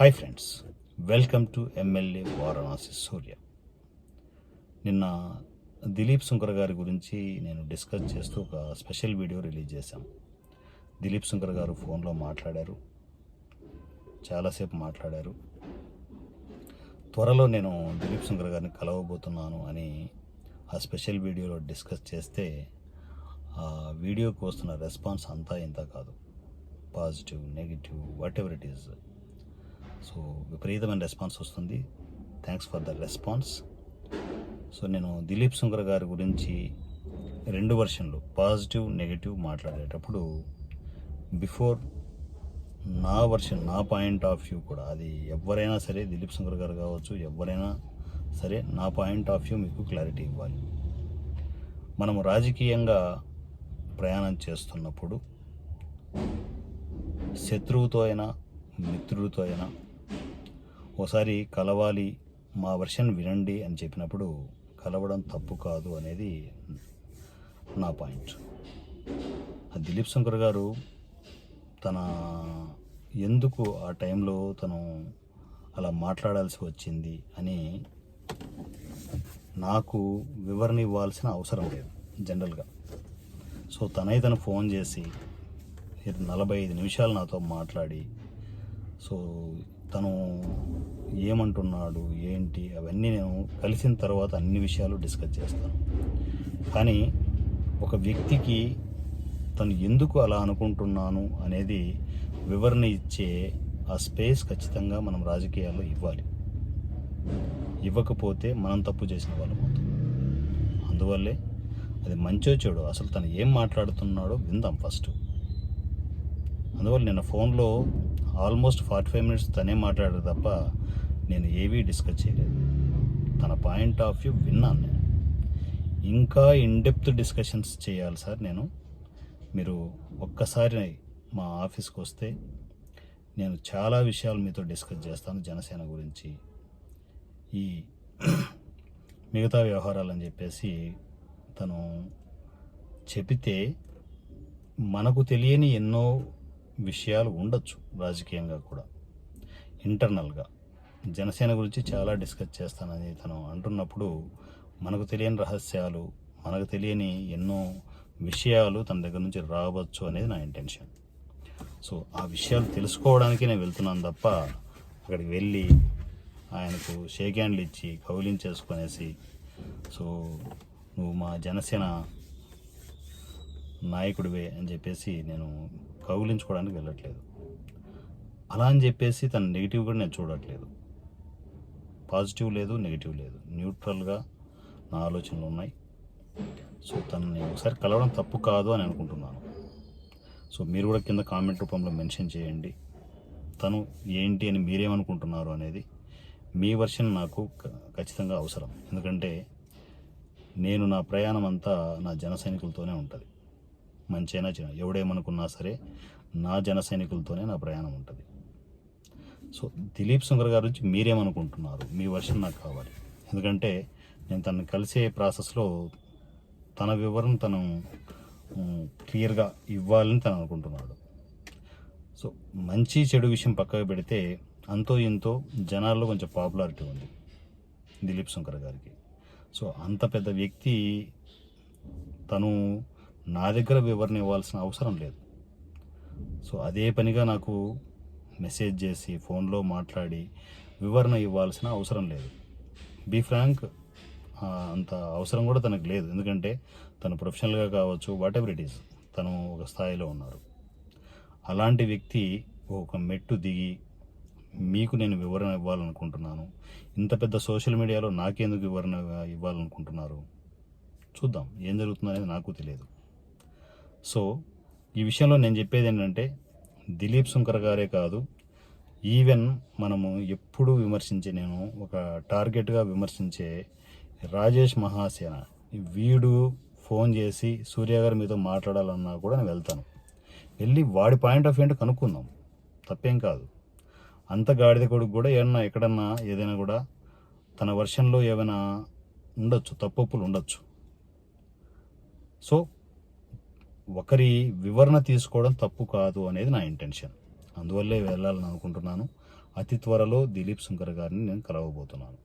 Hi friends welcome to MLA Varanasi Surya. నిన్న దిలీప్ శంకర్ గారి గురించి నేను డిస్కస్ చేస్తూ ఒక స్పెషల్ వీడియో రిలీజ్ చేశాం. దిలీప్ శంకర్ గారు ఫోన్లో మాట్లాడారు చాలాసేపు మాట్లాడారు. త్వరలో నేను దిలీప్ శంకర్ గారిని కలవబోతున్నాను అని ఆ స్పెషల్ వీడియోలో డిస్కస్ చేస్తే ఆ వీడియోకి వస్తున్న రెస్పాన్స్ అంతా ఇంత కాదు. Positive negative whatever it is so విపరీతమైన రెస్పాన్స్ వస్తుంది. Thanks for the response so నేను దిలీప్ సుంగర్ గారి గురించి రెండు వర్షన్లు పాజిటివ్ నెగిటివ్ మాట్లాడేటప్పుడు బిఫోర్ నా వర్షన్ నా పాయింట్ ఆఫ్ వ్యూ కూడా అది ఎవరైనా సరే దిలీప్ సుంగర్ గారు కావచ్చు ఎవరైనా సరే నా పాయింట్ ఆఫ్ వ్యూ మీకు క్లారిటీ ఇవ్వాలి. మనం రాజకీయంగా ప్రయాణం చేస్తున్నప్పుడు శత్రువుతో అయినా మిత్రుడితో అయినా ఓసారి కలవాలి మా వర్షన్ వినండి అని చెప్పినప్పుడు కలవడం తప్పు కాదు అనేది నా పాయింట్. ఆ దిలీప్ శంకర్ గారు తన ఎందుకు ఆ టైంలో తను అలా మాట్లాడాల్సి వచ్చింది అని నాకు వివరణ ఇవ్వాల్సిన అవసరం లేదు జనరల్గా. సో తనై తను ఫోన్ చేసి నలభై ఐదు నిమిషాలు నాతో మాట్లాడి సో తను ఏమంటున్నాడు ఏంటి? అవన్నీ నేను కలిసిన తర్వాత అన్ని విషయాలు డిస్కస్ చేస్తాను. కానీ ఒక వ్యక్తికి తను ఎందుకు అలా అనుకుంటున్నాను అనేది వివరణ ఇచ్చే ఆ స్పేస్ ఖచ్చితంగా మనం రాజకీయాల్లో ఇవ్వాలి. ఇవ్వకపోతే మనం తప్పు చేసిన వాళ్ళం అవుతాం. అందువల్లే అది మంచో చెడు అసలు తను ఏం మాట్లాడుతున్నాడో విందాం ఫస్ట్. అందువల్ల నేను ఫోన్లో ఆల్మోస్ట్ ఫార్టీ ఫైవ్ మినిట్స్ తనే మాట్లాడారు తప్ప నేను ఏవీ డిస్కస్ చేయలేదు. తన పాయింట్ ఆఫ్ వ్యూ విన్నాను నేను. ఇంకా ఇన్డెప్త్ డిస్కషన్స్ చేయాలి సార్ నేను. మీరు ఒక్కసారి మా ఆఫీస్కి వస్తే నేను చాలా విషయాలు మీతో డిస్కస్ చేస్తాను జనసేన గురించి. ఈ మిగతా వ్యవహారాలు అని చెప్పేసి తను చెబితే మనకు తెలియని ఎన్నో విషయాలు ఉండొచ్చు రాజకీయంగా కూడా. ఇంటర్నల్గా. జనసేన గురించి చాలా డిస్కస్ చేస్తానని తను అంటున్నప్పుడు మనకు తెలియని రహస్యాలు మనకు తెలియని ఎన్నో విషయాలు తన దగ్గర నుంచి రావచ్చు అనేది నా ఇంటెన్షన్. సో ఆ విషయాలు తెలుసుకోవడానికి నేను వెళ్తున్నాను తప్ప అక్కడికి వెళ్ళి ఆయనకు షేక్ హ్యాండ్లు ఇచ్చి కౌలించేసుకునేసి సో నువ్వు మా జనసేన నాయకుడివే అని చెప్పేసి నేను కౌగిలించుకోవడానికి వెళ్ళట్లేదు. అలా అని చెప్పేసి తన నెగిటివ్ కూడా నేను చూడట్లేదు. పాజిటివ్ లేదు నెగిటివ్ లేదు. న్యూట్రల్గా నా ఆలోచనలు ఉన్నాయి. సో తనని ఒకసారి కలవడం తప్పు కాదు అని అనుకుంటున్నాను. సో మీరు కూడా కింద కామెంట్ రూపంలో మెన్షన్ చేయండి. తను ఏంటి అని మీరేమనుకుంటున్నారు అనేది మీ వర్షన్ నాకు ఖచ్చితంగా అవసరం. ఎందుకంటే నేను నా ప్రయాణం అంతా నా జన సైనికులతోనే ఉంటుంది. మంచైనా చిన్న ఎవడేమనుకున్నా సరే నా జన సైనికులతోనే నా ప్రయాణం ఉంటుంది. సో దిలీప్ సుంగర్ గారి గురించి మీరేమనుకుంటున్నారు? మీ వర్షన్ నాకు కావాలి. ఎందుకంటే నేను తనని కలిసే ప్రాసెస్లో తన వివరణ తను క్లియర్గా ఇవ్వాలని తను అనుకుంటున్నాడు. సో మంచి చెడు విషయం పక్కకు పెడితే అంతో ఇంతో జనాల్లో కొంచెం పాపులారిటీ ఉంది దిలీప్ శంకర్ గారికి. సో అంత పెద్ద వ్యక్తి తను నా దగ్గర వివరణ ఇవ్వాల్సిన అవసరం లేదు. సో అదే పనిగా నాకు మెసేజ్ చేసి ఫోన్లో మాట్లాడి వివరణ ఇవ్వాల్సిన అవసరం లేదు. బీ ఫ్రాంక్ అంత అవసరం కూడా తనకు లేదు. ఎందుకంటే తను ప్రొఫెషనల్గా కావచ్చు వాట్ ఎవర్ ఇట్ ఈస్ తను ఒక స్థాయిలో ఉన్నారు. అలాంటి వ్యక్తి ఒక మెట్టు దిగి మీకు నేను వివరణ ఇవ్వాలనుకుంటున్నాను. ఇంత పెద్ద సోషల్ మీడియాలో నాకెందుకు వివరణ ఇవ్వాలనుకుంటున్నారు? చూద్దాం ఏం జరుగుతుందో అనేది నాకు తెలియదు. సో ఈ విషయంలో నేను చెప్పేది ఏంటంటే దిలీప్ శంకర్ గారే కాదు ఈవెన్ మనము ఎప్పుడు విమర్శించే నేను ఒక టార్గెట్గా విమర్శించే రాజేష్ మహాసేన వీడు ఫోన్ చేసి సూర్య గారి మీతో మాట్లాడాలన్నా కూడా నేను వెళ్తాను. వెళ్ళి వాడి పాయింట్ ఆఫ్ ఏంటో కనుక్కుందాం. తప్పేం కాదు. అంత గాడిద కొడుకు కూడా ఏమన్నా ఎక్కడన్నా ఏదైనా కూడా తన వర్షన్లో ఏమైనా ఉండొచ్చు తప్పొప్పులు ఉండొచ్చు. సో ఒకరి వివరణ తీసుకోవడం తప్పు కాదు అనేది నా ఇంటెన్షన్. అందువల్లే వెళ్ళాలని అనుకుంటున్నాను. అతి త్వరలో దిలీప్ శంకర్ గారిని నేను కలవబోతున్నాను.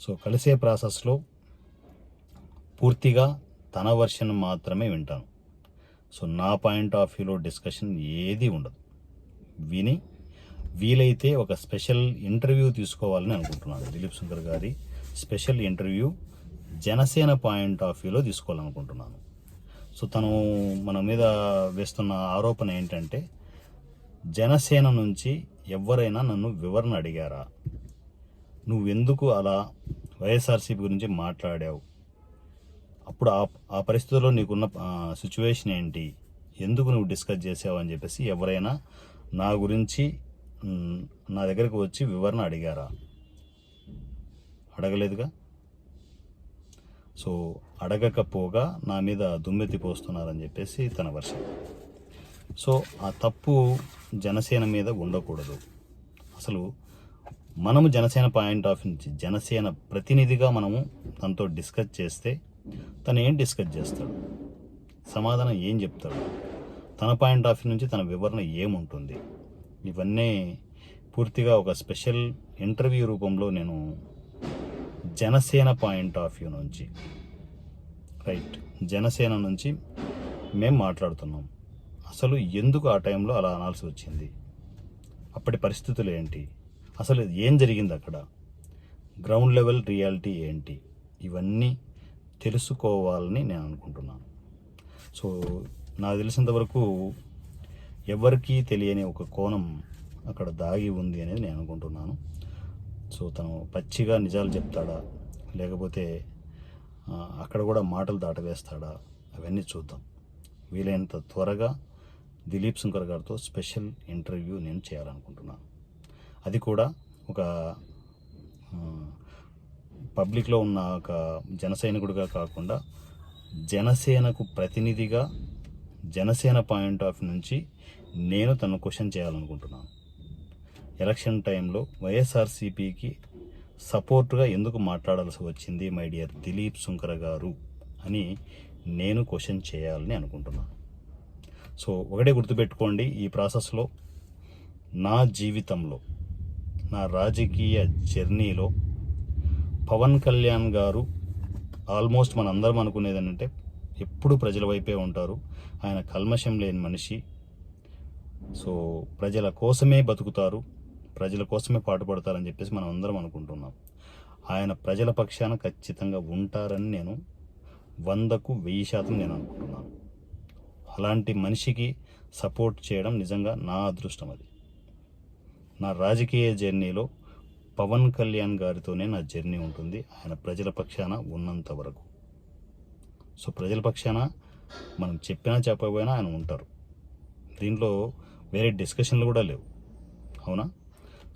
సో కలిసే ప్రాసెస్లో పూర్తిగా తన వర్షన్ మాత్రమే వింటాను. సో నా పాయింట్ ఆఫ్ వ్యూలో డిస్కషన్ ఏది ఉండదు. విని వీలైతే ఒక స్పెషల్ ఇంటర్వ్యూ తీసుకోవాలని అనుకుంటున్నాను. దిలీప్ శంకర్ గారి special interview Janasena point of వ్యూలో తీసుకోవాలనుకుంటున్నాను. సో తను మన మీద వేస్తున్న ఆరోపణ ఏంటంటే జనసేన నుంచి ఎవరైనా నన్ను వివరణ అడిగారా? నువ్వెందుకు అలా వైఎస్ఆర్సీపీ గురించి మాట్లాడావు? అప్పుడు ఆ ఆ పరిస్థితుల్లో నీకున్న సిచ్యువేషన్ ఏంటి? ఎందుకు నువ్వు డిస్కస్ చేసావు అని చెప్పేసి ఎవరైనా నా గురించి నా దగ్గరకు వచ్చి వివరణ అడిగారా? అడగలేదుగా? సో అడగకపోగా నా మీద దుమ్మెత్తి పోస్తున్నారని చెప్పేసి తన వర్షం. సో ఆ తప్పు జనసేన మీద ఉండకూడదు. అసలు మనము జనసేన పాయింట్ ఆఫ్ నుంచి జనసేన ప్రతినిధిగా మనము తనతో డిస్కస్ చేస్తే తను ఏం డిస్కస్ చేస్తాడు? సమాధానం ఏం చెప్తాడు? తన పాయింట్ ఆఫ్ నుంచి తన వివరణ ఏముంటుంది? ఇవన్నీ పూర్తిగా ఒక స్పెషల్ ఇంటర్వ్యూ రూపంలో నేను జనసేన పాయింట్ ఆఫ్ వ్యూ నుంచి. రైట్. జనసేన నుంచి మేము మాట్లాడుతున్నాం. అసలు ఎందుకు ఆ టైంలో అలా అనాల్సి వచ్చింది? అప్పటి పరిస్థితులు ఏంటి? అసలు ఏం జరిగింది అక్కడ? గ్రౌండ్ లెవెల్ రియాలిటీ ఏంటి? ఇవన్నీ తెలుసుకోవాలని నేను అనుకుంటున్నాను. సో నాకు తెలిసినంతవరకు ఎవరికీ తెలియని ఒక కోణం అక్కడ దాగి ఉంది అనేది నేను అనుకుంటున్నాను. సో తను పచ్చిగా నిజాలు చెప్తాడా? లేకపోతే అక్కడ కూడా మాటలు దాటవేస్తాడా? అవన్నీ చూద్దాం. వీలైనంత త్వరగా దిలీప్ శంకర్ గారితో స్పెషల్ ఇంటర్వ్యూ నేను చేయాలనుకుంటున్నాను అది కూడా ఒక పబ్లిక్లో ఉన్న ఒక జన సైనికుడిగా కాకుండా జనసేనకు ప్రతినిధిగా జనసేన పాయింట్ ఆఫ్ నుంచి నేను తను క్వశ్చన్ చేయాలనుకుంటున్నాను. ఎలక్షన్ టైంలో వైఎస్ఆర్సీపీకి సపోర్ట్గా ఎందుకు మాట్లాడాల్సి వచ్చింది మై డియర్ దిలీప్ శుంకర గారు అని నేను క్వశ్చన్ చేయాలని అనుకుంటున్నాను. సో ఒకటే గుర్తుపెట్టుకోండి ఈ ప్రాసెస్లో నా జీవితంలో నా రాజకీయ జర్నీలో పవన్ కళ్యాణ్ గారు ఆల్మోస్ట్ మనందరం అనుకునేది ఏంటంటే ఎప్పుడు ప్రజల వైపే ఉంటారు ఆయన కల్మషం లేని మనిషి. సో ప్రజల కోసమే బతుకుతారు ప్రజల కోసమే పాటుపడతారని చెప్పేసి మనం అందరం అనుకుంటున్నాం. ఆయన ప్రజల పక్షాన ఖచ్చితంగా ఉంటారని నేను వందకు వెయ్యి శాతం నేను అనుకుంటున్నాను. అలాంటి మనిషికి సపోర్ట్ చేయడం నిజంగా నా అదృష్టం అది. నా రాజకీయ జర్నీలో పవన్ కళ్యాణ్ గారితోనే నా జర్నీ ఉంటుంది. ఆయన ప్రజల పక్షాన ఉన్నంత వరకు. సో ప్రజల పక్షాన మనం చెప్పినా చెప్పకపోయినా ఆయన ఉంటారు. దీంట్లో వేరే డిస్కషన్లు కూడా లేవు. అవునా?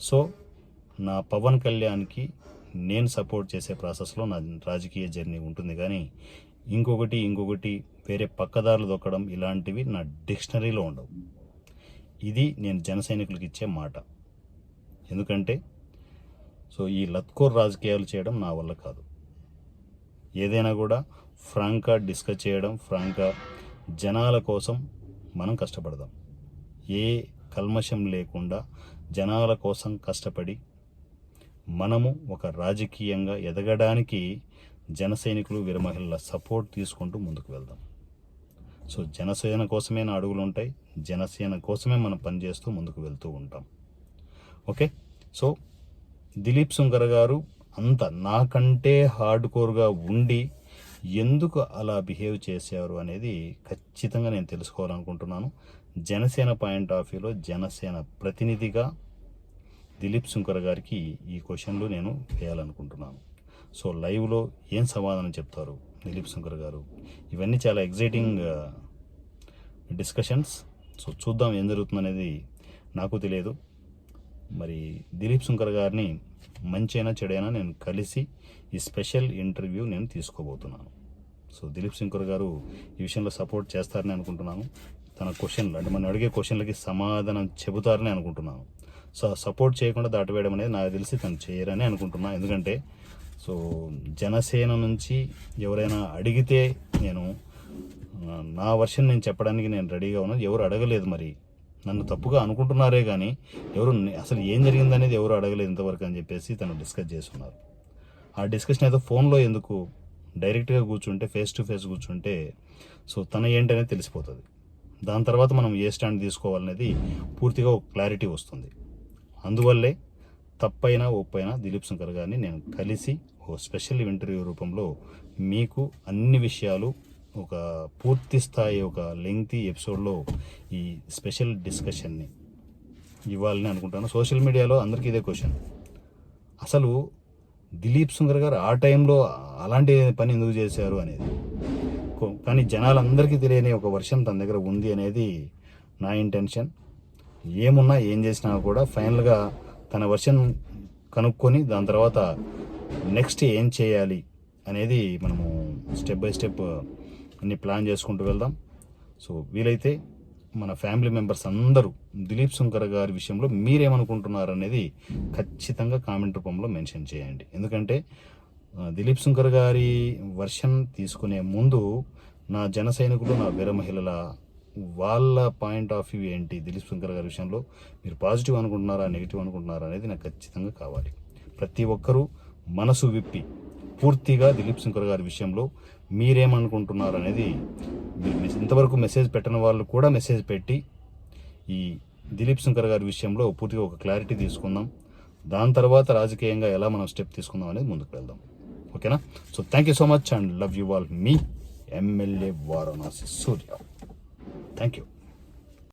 సో నా పవన్ కళ్యాణ్కి నేను సపోర్ట్ చేసే ప్రాసెస్లో నా రాజకీయ జర్నీ ఉంటుంది కానీ ఇంకొకటి ఇంకొకటి వేరే పక్కదారులు దొక్కడం ఇలాంటివి నా డిక్షనరీలో ఉండవు. ఇది నేను జన సైనికులకు ఇచ్చే మాట. ఎందుకంటే సో ఈ లత్కోర్ రాజకీయాలు చేయడం నా వల్ల కాదు. ఏదైనా కూడా ఫ్రాంక్గా డిస్కస్ చేయడం ఫ్రాంక్గా జనాల కోసం మనం కష్టపడదాం. ఏ కల్మషం లేకుండా జనాల కోసం కష్టపడి మనము ఒక రాజకీయంగా ఎదగడానికి జన సైనికులు వీరమహిళల సపోర్ట్ తీసుకుంటూ ముందుకు వెళ్దాం. సో జనసేన కోసమే నా అడుగులు ఉంటాయి. జనసేన కోసమే మనం పనిచేస్తూ ముందుకు వెళ్తూ ఉంటాం. ఓకే సో దిలీప్ సుంకర్ గారు అంత నాకంటే హార్డ్ కోర్గా ఉండి ఎందుకు అలా బిహేవ్ చేశారు అనేది ఖచ్చితంగా నేను తెలుసుకోవాలనుకుంటున్నాను. జనసేన పాయింట్ ఆఫ్ వ్యూలో జనసేన ప్రతినిధిగా దిలీప్ శుంకర్ గారికి ఈ క్వశ్చన్లు నేను వేయాలనుకుంటున్నాను. సో లైవ్లో ఏం సమాధానం చెప్తారు దిలీప్ శుంకర్ గారు? ఇవన్నీ చాలా ఎగ్జైటింగ్ డిస్కషన్స్ uh, సో చూద్దాం ఏం జరుగుతుందనేది నాకు తెలియదు. మరి దిలీప్ శుంకర్ గారిని మంచైనా చెడైనా నేను కలిసి ఈ స్పెషల్ ఇంటర్వ్యూ నేను తీసుకోబోతున్నాను. సో దిలీప్ శంకర్ గారు ఈ విషయంలో సపోర్ట్ చేస్తారని అనుకుంటున్నాను. తన క్వశ్చన్లు అంటే మనం అడిగే క్వశ్చన్లకి సమాధానం చెబుతారని అనుకుంటున్నాను. సో సపోర్ట్ చేయకుండా దాటివేయడం అనేది నాకు తెలిసి తను చేయరని అనుకుంటున్నాను ఎందుకంటే సో జనసేన నుంచి ఎవరైనా అడిగితే నేను నా వర్షన్ నేను చెప్పడానికి నేను రెడీగా ఉన్నాను. ఎవరు అడగలేదు మరి. నన్ను తప్పుగా అనుకుంటున్నారే కానీ ఎవరు అసలు ఏం జరిగిందనేది ఎవరు అడగలేదు ఇంతవరకు అని చెప్పేసి తను డిస్కస్ చేస్తున్నారు. ఆ డిస్కషన్ అయితే ఫోన్లో ఎందుకు డైరెక్ట్గా కూర్చుంటే ఫేస్ టు ఫేస్ కూర్చుంటే సో తన ఏంటనేది తెలిసిపోతుంది. దాని తర్వాత మనం ఏ స్టాండ్ తీసుకోవాలనేది పూర్తిగా ఒక క్లారిటీ వస్తుంది. అందువల్లే తప్పైనా ఒప్పైనా దిలీప్ శంకర్ గారిని నేను కలిసి ఓ స్పెషల్ ఇంటర్వ్యూ రూపంలో మీకు అన్ని విషయాలు ఒక పూర్తి స్థాయి ఒక లెంగ్తీ ఎపిసోడ్లో ఈ స్పెషల్ డిస్కషన్ని ఇవ్వాలని అనుకుంటాను. సోషల్ మీడియాలో అందరికీ ఇదే క్వశ్చన్. అసలు దిలీప్ సుందర్ గారు ఆ టైంలో అలాంటి పని ఎందుకు చేశారు అనేది. తక్కువ కానీ జనాలందరికీ తెలియని ఒక వర్షం తన దగ్గర ఉంది అనేది నా ఇంటెన్షన్ ఏమున్నా ఏం చేసినా కూడా ఫైనల్గా తన వర్షన్ కనుక్కొని దాని తర్వాత నెక్స్ట్ ఏం చేయాలి అనేది మనము స్టెప్ బై స్టెప్ అన్ని ప్లాన్ చేసుకుంటూ వెళ్దాం. సో వీలైతే మన ఫ్యామిలీ మెంబర్స్ అందరూ దిలీప్ శంకర్ గారి విషయంలో మీరేమనుకుంటున్నారు అనేది ఖచ్చితంగా కామెంట్ రూపంలో మెన్షన్ చేయండి. ఎందుకంటే దిలీప్ శంకర్ గారి వర్షన్ తీసుకునే ముందు నా జన సైనికులు నా వీర మహిళల వాళ్ళ పాయింట్ ఆఫ్ వ్యూ ఏంటి దిలీప్ శంకర్ గారి విషయంలో? మీరు పాజిటివ్ అనుకుంటున్నారా నెగిటివ్ అనుకుంటున్నారా అనేది నాకు ఖచ్చితంగా కావాలి. ప్రతి ఒక్కరూ మనసు విప్పి పూర్తిగా దిలీప్ శంకర్ గారి విషయంలో మీరేమనుకుంటున్నారు అనేది మీరు ఇంతవరకు మెసేజ్ పెట్టని వాళ్ళు కూడా మెసేజ్ పెట్టి ఈ దిలీప్ శంకర్ గారి విషయంలో పూర్తిగా ఒక క్లారిటీ తీసుకుందాం. దాని తర్వాత రాజకీయంగా ఎలా మనం స్టెప్ తీసుకుందాం అనేది ముందుకు వెళ్దాం. ఓకేనా so thank you so much and love you all me MLA Varanasi Surya thank you